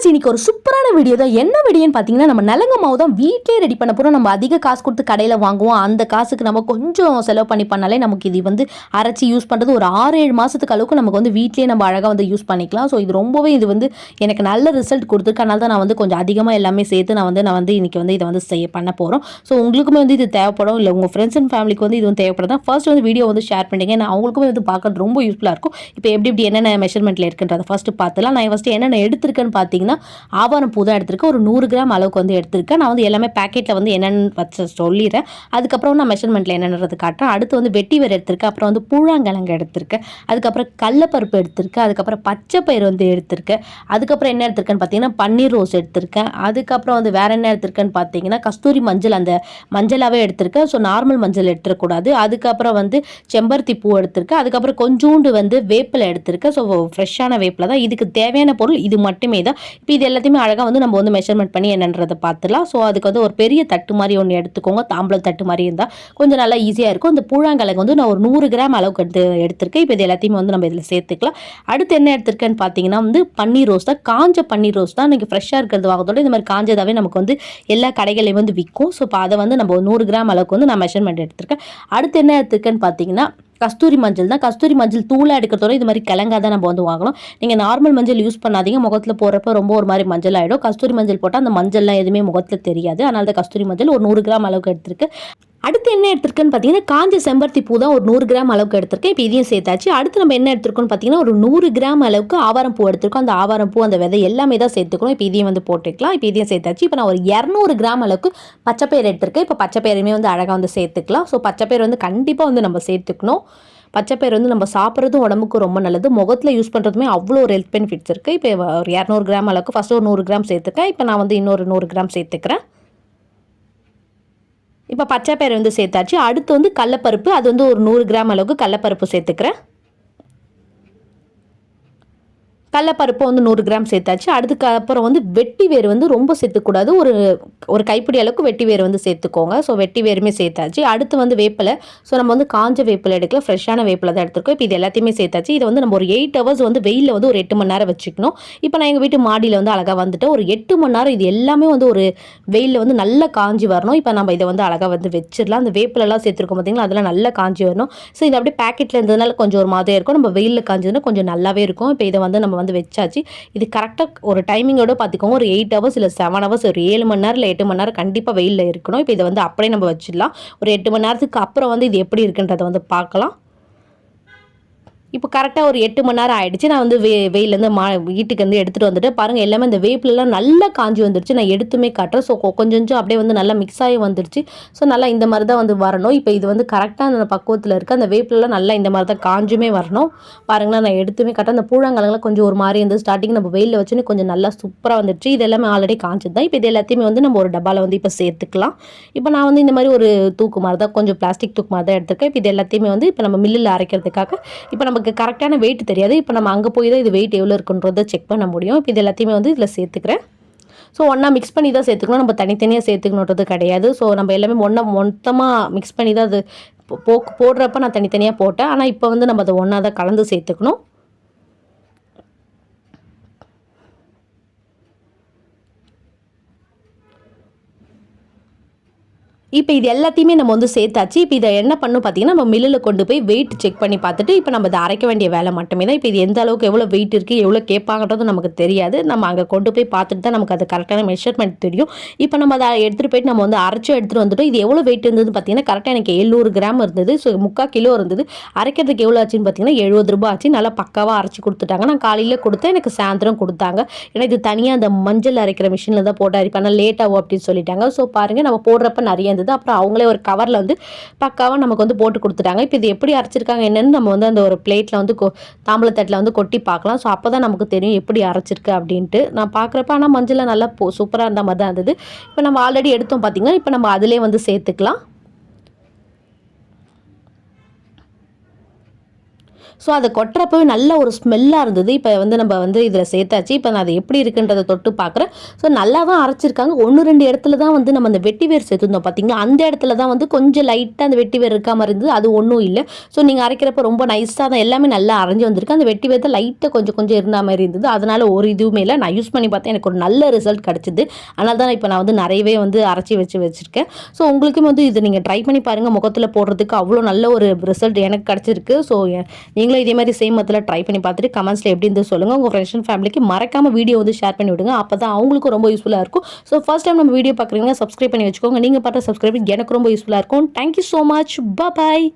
Friends இன்னைக்கு ஒரு சூப்பரான வீடியோ தான். என்ன வீடியோன்னு பார்த்தீங்கன்னா நம்ம நலங்க மாவு தான் வீட்டிலே ரெடி பண்ண போகிறோம் நம்ம அதிக காசு கொடுத்து கடையில் வாங்குவோம். அந்த காசுக்கு நம்ம கொஞ்சம் செலவு பண்ணி பண்ணாலே நமக்கு இது வந்து அரைச்சி யூஸ் பண்ணுறது ஒரு ஆறு ஏழு மாதத்துக்கு அளவுக்கு நமக்கு வந்து வீட்டிலே நம்ம அழகாக வந்து யூஸ் பண்ணிக்கலாம். ஸோ இது ரொம்பவே இது வந்து எனக்கு நல்ல ரிசல்ட் கொடுத்துருக்கனால தான் நான் வந்து கொஞ்சம் அதிகமாக எல்லாமே சேர்த்து நான் வந்து நான் வந்து இன்றைக்கி வந்து இதை வந்து செய்ய பண்ண போகிறோம் ஸோ உங்களுக்குமே வந்து இது தேவைப்படும். இல்லை உங்கள் ஃப்ரெண்ட்ஸ் அண்ட் ஃபேமிலிக்கு வந்து இது வந்து தேவைப்படுறதா ஃபர்ஸ்ட் வந்து வீடியோ வந்து ஷேர் பண்ணிங்க நான் அவங்களுக்குமே வந்து பார்க்க ரொம்ப யூஸ்ஃபுல்லாக இருக்கும். இப்போ எப்படி எப்படி என்னென்ன மெஷர்மெண்ட்டில் இருக்குன்றதை ஃபஸ்ட்டு பார்த்துலாம் நான் ஃபஸ்ட்டு என்னென்ன எடுத்திருக்கேன்னு பார்த்தீங்கன்னா ஆவாரம் பூ தான் எடுத்திருக்கேன். ஒரு நூறு கிராம் அளவுக்கு வந்து எடுத்திருக்கேன். நான் வந்து எல்லாமே பேக்கெட்டில் வந்து என்னென்னு வச்சு சொல்லிடுறேன். அதுக்கப்புறம் நான் மெஷர்மெண்ட்டில் என்னென்னது காட்டுறேன். அடுத்து வந்து வெட்டி வேறு எடுத்திருக்கேன். அப்புறம் வந்து புழாங்கிழங்கு எடுத்திருக்கேன். அதுக்கப்புறம் கடலப்பருப்பு எடுத்திருக்கேன். அதுக்கப்புறம் பச்சை பயிர் வந்து எடுத்திருக்கேன். அதுக்கப்புறம் என்ன எடுத்திருக்கேன்னு பார்த்தீங்கன்னா பன்னீர் ரோஸ் எடுத்திருக்கேன். அதுக்கப்புறம் வந்து வேறு என்ன எடுத்திருக்கேன்னு பார்த்தீங்கன்னா கஸ்தூரி மஞ்சள் அந்த மஞ்சளாகவே எடுத்திருக்கேன். ஸோ நார்மல் மஞ்சள் எடுத்துடக்கூடாது. அதுக்கப்புறம் வந்து செம்பருத்தி பூ எடுத்திருக்கேன். அதுக்கப்புறம் கொஞ்சோண்டு வந்து வேப்பில் எடுத்திருக்கேன். ஸோ ஃப்ரெஷ்ஷான வேப்பில் தான். இதுக்கு தேவையான பொருள் இது மட்டுமே தான். இப்போ இது எல்லாத்தையுமே அழகாக வந்து நம்ம வந்து மெஷர்மெண்ட் பண்ணி என்னன்றதை பார்த்துலாம் ஸோ அதுக்கு வந்து ஒரு பெரிய தட்டு மாதிரி ஒன்று எடுத்துக்கோங்க. தாம்பளம் தட்டு மாதிரி இருந்தால் கொஞ்சம் நல்லா ஈஸியாக இருக்கும். இந்த பூழாங்கிழங்கு வந்து நான் ஒரு நூறு கிராம் அளவுக்கு எடுத்து எடுத்திருக்கேன். இப்போ இது எல்லாத்தையுமே வந்து நம்ம இதில் சேர்த்துக்கலாம். அடுத்து என்ன எடுத்திருக்கேன்னு பார்த்தீங்கன்னா வந்து பன்னீர் ரோஸ் தான். காஞ்ச பன்னீர் ரோஸ் தான். நீங்கள் ஃப்ரெஷ்ஷாக இருக்கிறது வாங்கத்தோட இந்த மாதிரி காஞ்சதாவே நமக்கு வந்து எல்லா கடைகளையும் வந்து விற்கும் ஸோ இப்போ அதை வந்து நம்ம ஒரு நூறு கிராம் அளவுக்கு வந்து நான் மெஷர்மெண்ட் எடுத்திருக்கேன். அடுத்து என்ன எடுத்திருக்கேன்னு பார்த்தீங்கன்னா கஸ்தூரி மஞ்சள் தான். கஸ்தூரி மஞ்சள் தூளாக எடுக்கிறதோட இது மாதிரி கிழங்கா தான் நம்ம வந்து வாங்கணும். நீங்கள் நார்மல் மஞ்சள் யூஸ் பண்ணாதீங்க. முகத்தில் போகிறப்ப ரொம்ப ஒரு மாதிரி மஞ்சள் ஆகிடும் கஸ்தூரி மஞ்சள் போட்டால் அந்த மஞ்சள்லாம் எதுவுமே முகத்தில் தெரியாது. அதனால தான் கஸ்தூரி மஞ்சள் ஒரு நூறு கிராம் அளவுக்கு எடுத்துருக்கு. அடுத்து என்ன எடுத்திருக்கேன்னு பார்த்தீங்கன்னா காஞ்ச செம்பருத்தி பூ தான் ஒரு நூறு கிராம் அளவுக்கு எடுத்திருக்கேன். இப்போ இதையும் சேர்த்தாச்சு. அடுத்து நம்ம என்ன எடுத்திருக்கோம்னு பார்த்தீங்கன்னா ஒரு நூறு கிராம் அளவுக்கு ஆவாரம் பூ எடுத்திருக்கோம். அந்த ஆவாரம் பூ அந்த விதை எல்லாமே தான் சேர்த்துக்கணும். இப்போ இதையும் வந்து போட்டுக்கலாம். இப்போ இதையும் சேர்த்தாச்சு. இப்போ நான் ஒரு இரநூறு கிராம் அளவுக்கு பச்சைப்பயிர் எடுத்திருக்கேன். இப்போ பச்சைப்பயிரையுமே வந்து அழகாக வந்து சேர்த்துக்கலாம். ஸோ பச்சைப்பயிர் வந்து கண்டிப்பாக வந்து நம்ம சேர்த்துக்கணும். பச்சைப்பயிர் வந்து நம்ம சாப்பிட்றதும் உடம்புக்கு ரொம்ப நல்லது. முகத்தில் யூஸ் பண்ணுறதுமே அவ்வளோ ஒரு ஹெல்த் பெனிஃபிட்ஸ் இருக்குது இப்போ ஒரு இரநூறு கிராம் அளவுக்கு ஃபஸ்ட்டு ஒரு நூறு கிராம் சேர்த்துக்கேன் இப்போ நான் வந்து இன்னொரு நூறு கிராம் சேர்த்துக்கிறேன். இப்போ பச்சைப்பயிறு வந்து சேர்த்தாச்சு. அடுத்து வந்து கடலப்பருப்பு அது வந்து ஒரு நூறு கிராம் அளவுக்கு கடலப்பருப்பு சேர்த்துக்கிறேன். கடலப்பருப்பு வந்து நூறு கிராம் சேர்த்தாச்சு. அதுக்கு அப்புறம் வந்து வெட்டி வேர் வந்து ரொம்ப சேர்த்துக்கூடாது. ஒரு ஒரு கைப்பிடி அளவுக்கு வெட்டி வேர் வந்து சேர்த்துக்கோங்க. ஸோ வெட்டி வேருமே சேர்த்தாச்சு. அடுத்து வந்து வேப்பிலை. ஸோ நம்ம வந்து காஞ்ச வேப்பிலை எடுக்கல ஃப்ரெஷ்ஷான வேப்பிலை தான் எடுத்துருக்கோம். இப்போ இது எல்லாத்தையுமே சேர்த்தாச்சு. இதை வந்து நம்ம ஒரு எயிட் ஹவர்ஸ் வந்து வெயிலில் வந்து ஒரு எட்டு மணி நேரம் வச்சுக்கணும். இப்போ நான் எங்கள் வீட்டு மாடியில் வந்து அழகாக வந்துட்டு ஒரு எட்டு மணி நேரம் இது எல்லாமே வந்து ஒரு வெயிலில் வந்து நல்லா காஞ்சி வரணும். இப்போ நம்ம இதை வந்து அழகாக வந்து வச்சிடலாம். அந்த வேப்பிலெல்லாம் சேர்த்துருக்கோம் பார்த்தீங்களா? அதெல்லாம் நல்லா காஞ்சி வரணும். ஸோ இது அப்படியே பேக்கெட்டில் இருந்ததுனால கொஞ்சம் ஒரு மாதிரியாக இருக்கும். நம்ம வெயிலில் காஞ்சதுன்னா கொஞ்சம் நல்லாவே இருக்கும். இப்போ இதை வந்து நம்ம வந்து வச்சாச்சு. இது கரெக்டாக ஒரு டைமிங்கோட பார்த்துக்கோங்க. ஒரு எயிட் ஹவர்ஸ் இல்லை செவன் ஹவர்ஸ் ஒரு ஏழு மணி நேரம் இல்லை எட்டு மணி நேரம் கண்டிப்பாக வெயிலில் இருக்கணும். இப்போ இதை வந்து அப்படியே நம்ம வச்சிடலாம். ஒரு எட்டு மணி நேரத்துக்கு அப்புறம் வந்து இது எப்படி இருக்குன்றதை வந்து பார்க்கலாம். இப்போ கரெக்டாக ஒரு எட்டு மணி நேரம் ஆகிடுச்சு நான் வந்து வெ வெயிலேருந்து மா வீட்டுக்கு வந்து எடுத்துகிட்டு வந்துட்டு பாருங்கள் எல்லாமே இந்த வேப்பிலலாம் நல்லா காஞ்சி வந்துருச்சு. நான் எடுத்துமே காட்டுறேன் ஸோ கொஞ்சம் கொஞ்சம் அப்படியே வந்து நல்லா மிக்ஸ் ஆகி வந்துருச்சு. ஸோ நல்லா இந்த மாதிரி தான் வந்து வரணும். இப்போ இது வந்து கரெக்டாக அந்த பக்குவத்தில் இருக்குது அந்த வேப்பிலலாம் நல்லா இந்த மாதிரி தான் காஞ்சுமே வரணும். பாருங்களேன் நான் எடுத்துமே காட்டுறேன் அந்த பூழாங்கலங்களாம் கொஞ்சம் ஒரு மாதிரி இருந்து ஸ்டார்டிங் நம்ம வெயிலில் வச்சுன்னு கொஞ்சம் நல்லா சூப்பராக வந்துருச்சு. இது எல்லாமே ஆல்ரெடி காஞ்சது தான். இப்போ இது எல்லாத்தையுமே வந்து நம்ம ஒரு டப்பாவில் வந்து இப்போ சேர்த்துக்கலாம். இப்போ நான் வந்து இந்த மாதிரி ஒரு தூக்கு மாதிரி தான் கொஞ்சம் பிளாஸ்டிக் தூக்கு மாதிரி தான் எடுத்துருக்கேன். இப்போ இது எல்லாத்தையுமே வந்து இப்போ நம்ம மில்லில் அரைக்கிறதுக்காக இப்போ நம்ம நமக்கு கரெக்டான வெயிட் தெரியாது. இப்போ நம்ம அங்கே போய் தான் இது வெயிட் எவ்வளோ இருக்குன்றதை செக் பண்ண முடியும். இப்போ இது எல்லாத்தையுமே வந்து இதில் சேர்த்துக்கிறேன். ஸோ ஒன்றா மிக்ஸ் பண்ணி தான் சேர்த்துக்கணும். நம்ம தனித்தனியாக சேர்த்துக்கணுன்றது கிடையாது. ஸோ நம்ம எல்லாமே ஒன்றா மொத்தமாக மிக்ஸ் பண்ணி தான் அது போ போடுறப்ப நான் தனித்தனியாக போட்டேன். ஆனால் இப்போ வந்து நம்ம அதை ஒன்றா தான் கலந்து சேர்த்துக்கணும். இப்போ இது எல்லாத்தையுமே நம்ம வந்து சேர்த்தாச்சு. இப்போ இதை என்ன பண்ணும் பார்த்தீங்கன்னா நம்ம மில்லில் கொண்டு போய் வெயிட் செக் பண்ணி பார்த்துட்டு இப்போ நம்ம இதை அரைக்க வேண்டிய வேலை மட்டுமே தான். இப்போ இது எந்த அளவுக்கு எவ்வளோ வெயிட் இருக்குது எவ்வளோ கேட்பாங்கன்றது நமக்கு தெரியாது. நம்ம அங்கே கொண்டு போய் பார்த்துட்டு தான் நமக்கு அது கரெக்டான மெஷர்மெண்ட் தெரியும். இப்போ நம்ம அதை எடுத்துகிட்டு போயிட்டு நம்ம வந்து அரைச்சி எடுத்துகிட்டு வந்துட்டோம். இது எவ்வளோ வெயிட் இருந்தது பார்த்தீங்கன்னா கரெக்டாக எனக்கு எழுநூறு கிராம் இருந்தது. ஸோ முக்கால் கிலோ இருந்தது. அரைக்கிறதுக்கு எவ்வளோ ஆச்சுன்னு பார்த்தீங்கன்னா எழுபது ரூபா ஆச்சு. நல்லா பக்காவாக அரைச்சி கொடுத்துட்டாங்க. நான் காலையில் கொடுத்தேன். எனக்கு சாயந்தரம் கொடுத்தாங்க. ஏன்னா இது தனியாக அந்த மஞ்சள் அரைக்கிற மிஷினில் தான் போட்டு அரைப்பேன் ஆனால் லேட் ஆகும் அப்படின்னு சொல்லிட்டாங்க. ஸோ பாருங்கள் நம்ம போடுறப்ப நிறைய இருந்தது. அப்புறம் அவங்களே ஒரு கவரில் வந்து பக்காவாக நமக்கு வந்து போட்டு கொடுத்துட்டாங்க. இப்போ இது எப்படி அரைச்சிருக்காங்க என்னென்னு நம்ம வந்து அந்த ஒரு பிளேட்டில் வந்து கொ தாம்பளத்தட்டில் வந்து கொட்டி பார்க்கலாம். ஸோ அப்போ தான் நமக்கு தெரியும் எப்படி அரைச்சிருக்கு அப்படின்ட்டு. நான் பார்க்குறப்ப ஆனால் மஞ்சள் நல்லா போ சூப்பராக இருந்த மாதிரி தான் இருந்தது. இப்போ நம்ம ஆல்ரெடி எடுத்தோம் பார்த்தீங்கன்னா இப்போ நம்ம அதிலே வந்து சேர்த்துக்கலாம். ஸோ அதை கொட்டுறப்பவே நல்ல ஒரு ஸ்மெல்லாக இருந்தது. இப்போ வந்து நம்ம வந்து இதில் சேர்த்தாச்சு. இப்போ நான் அது எப்படி இருக்குன்றதை தொட்டு பார்க்குறேன் ஸோ நல்லா தான் அரைச்சிருக்காங்க. ஒன்று ரெண்டு இடத்துல தான் வந்து நம்ம அந்த வெட்டி வேர் சேர்த்துருந்தோம் பார்த்தீங்களா அந்த இடத்துல தான் வந்து கொஞ்சம் லைட்டாக அந்த வெட்டி வேர் இருக்காமல் இருந்தது. அது ஒன்றும் இல்லை. ஸோ நீங்கள் அரைக்கிறப்ப ரொம்ப நைஸாக தான் எல்லாமே நல்லா அரைஞ்சு வந்திருக்கு. அந்த வெட்டி வேர் தான் லைட்டாக கொஞ்சம் கொஞ்சம் இருந்த மாதிரி இருந்தது. அதனால் ஒரு இதுவுமே இல்லை. நான் யூஸ் பண்ணி பார்த்தேன். எனக்கு ஒரு நல்ல ரிசல்ட் கிடச்சிது. அதனால தான் இப்போ நான் வந்து நிறையவே வந்து அரைச்சி வச்சு வச்சுருக்கேன். ஸோ உங்களுக்கும் வந்து இது நீங்கள் ட்ரை பண்ணி பாருங்கள் முகத்தில் போடுறதுக்கு அவ்வளோ நல்ல ஒரு ரிசல்ட் எனக்கு கிடச்சிருக்கு. ஸோ நீங்களும் இதே மாதிரி சேம் மத்தில் ட்ரை பண்ணி பார்த்துட்டு கமெண்ட்ஸில் எப்படி இருந்து சொல்லுங்கள் உங்கள் ஃப்ரெண்ட்ஸ் அண்ட் ஃபேமிலிக்கு மறக்காம வீடியோ வந்து ஷேர் பண்ணி விடுங்க. அப்போ தான் அவங்களுக்கும் ரொம்ப யூஸ்ஃபுல்லாக இருக்கும். ஸோ ஃபர்ஸ்ட் டைம் நம்ம வீடியோ பார்க்குறீங்கன்னா சப்ஸ்கிரைப் பண்ணி வச்சுக்கோங்க. நீங்கள் பார்த்த சப்ஸ்கிரைப் எனக்கு ரொம்ப யூஸ்ஃபுல்லாக இருக்கும். Thank you so much bye